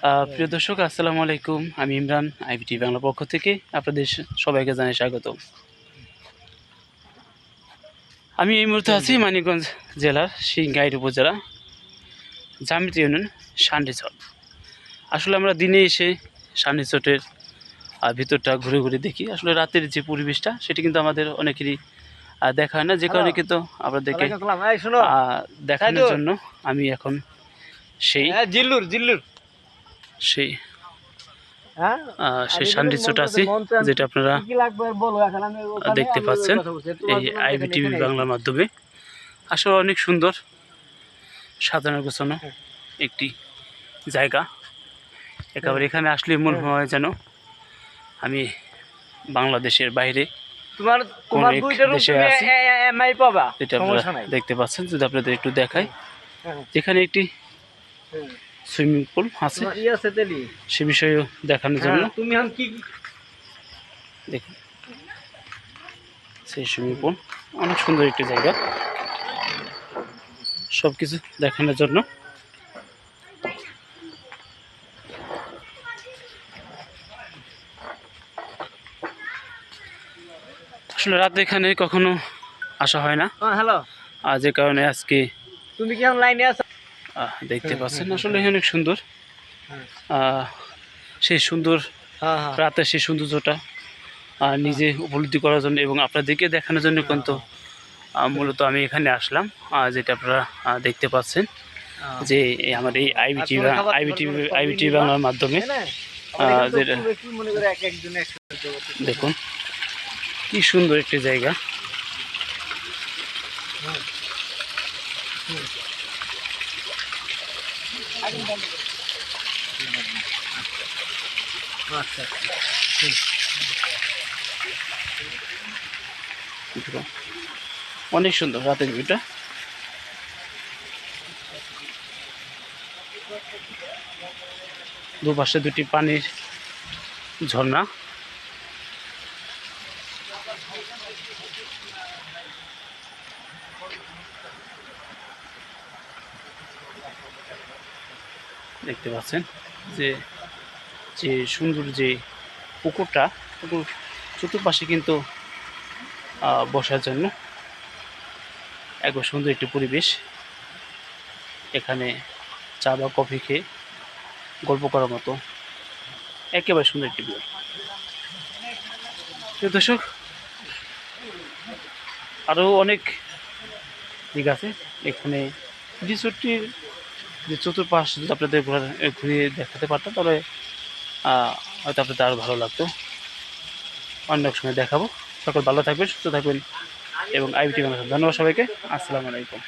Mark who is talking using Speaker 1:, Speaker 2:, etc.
Speaker 1: আহ, প্রিয় দর্শক আসসালামু আলাইকুম। আমি ইমরান আইবিটি বাংলা পক্ষ থেকে আপনাদের সবাইকে জানাই স্বাগত। আমি এই মুহূর্তে আছি মানিকগঞ্জ জেলার সিংগাইর উপজেলা জামিত ইউনিয়ন সান্ডিচট আসলে আমরা দিনে এসে সান্ডিচটের ভিতরটা ঘুরে ঘুরে দেখি। আসলে রাতের যে পরিবেশটা সেটি কিন্তু আমাদের অনেকেরই দেখা হয় না। যে কারণে কিন্তু আপনাদেরকে দেখানোর জন্য আমি এখন সেই
Speaker 2: হ্যাঁ, জিল্লুর জিল্লুর।
Speaker 1: সেই
Speaker 2: হ্যাঁ?
Speaker 1: সেই সান্ডিচট আছি যেটা আপনারা
Speaker 2: এখন
Speaker 1: দেখতে পাচ্ছেন। এই আইবিটিভি বাংলার মাধ্যমে। আসলে অনেক সুন্দর সাজানো গোছানো একটি জায়গা। একেবারে এখানে আসলে মনে হয়। যেন আমি বাংলাদেশের বাইরে
Speaker 2: তোমার তোমার দুইটা রুম তুমি
Speaker 1: আছি।
Speaker 2: এ- এ- এমআই পাবা
Speaker 1: যেটা আপনারা দেখতে পাচ্ছেন যদি আপনাদের একটু দেখাই।
Speaker 2: হ্যাঁ,
Speaker 1: যেখানে একটি
Speaker 2: হ্যাঁ।
Speaker 1: সুইমিং পুল আছে। সে বিষয়েও দেখানোর জন্য।
Speaker 2: হ্যাঁ, তুমি কি
Speaker 1: দেখুন। সেই সুইমিং পুল অনেক সুন্দর একটি জায়গা। সব কিছু দেখানোর জন্য। আসলে রাতে এখানে কখনো আসা হয় না।
Speaker 2: হ্যাঁ, হ্যালো।
Speaker 1: আর যে কারণে আজকে
Speaker 2: তুমি কি এখন লাইনে আছো?
Speaker 1: দেখতে পাচ্ছেন আসলে অনেক সুন্দর।
Speaker 2: হ্যাঁ।
Speaker 1: আহ, সেই সুন্দর
Speaker 2: হ্যাঁ হ্যাঁ।
Speaker 1: রাতের সেই সৌন্দর্যটা নিজে উপলব্ধি করার জন্য এবং আপনাদেরকে দেখানোর জন্য কিন্তু মূলত আমি এখানে আসলাম যেটা আপনারা দেখতে পাচ্ছেন
Speaker 2: হ্যাঁ।
Speaker 1: যে আমার এই আইবিটি আইবিটি আইবিটি বাংলার মাধ্যমে
Speaker 2: হ্যাঁ,
Speaker 1: যেটা-। দেখুন কি সুন্দর একটি জায়গা। অনেক সুন্দর রাতের ভিউটা। দুপাশে দুটি পানির ঝর্ণা। দেখতে পাচ্ছেন যে যে সুন্দর যে পুকুরটা, পুকুর চতুর্পাশে কিন্তু বসার জন্য একবার সুন্দর একটি পরিবেশ। এখানে চা বা কফি খেয়ে গল্প করার মতো একেবারে সুন্দর একটি প্রিয় দর্শক, আরও অনেক দিক আছে। এখানে রিসোর্টটির যে চতুর্পাশ যদি আপনাদের ঘোরা- ঘুরিয়ে দেখাতে পারতাম, তাহলে হয়তো আপনাদের আরও ভালো লাগতো। অন্য এক সময় দেখাবো। সকল ভালো থাকবেন, সুস্থ থাকবেন এবং আইবিটি বাংলা ধন্যবাদ সবাইকে। আসসালামু আলাইকুম।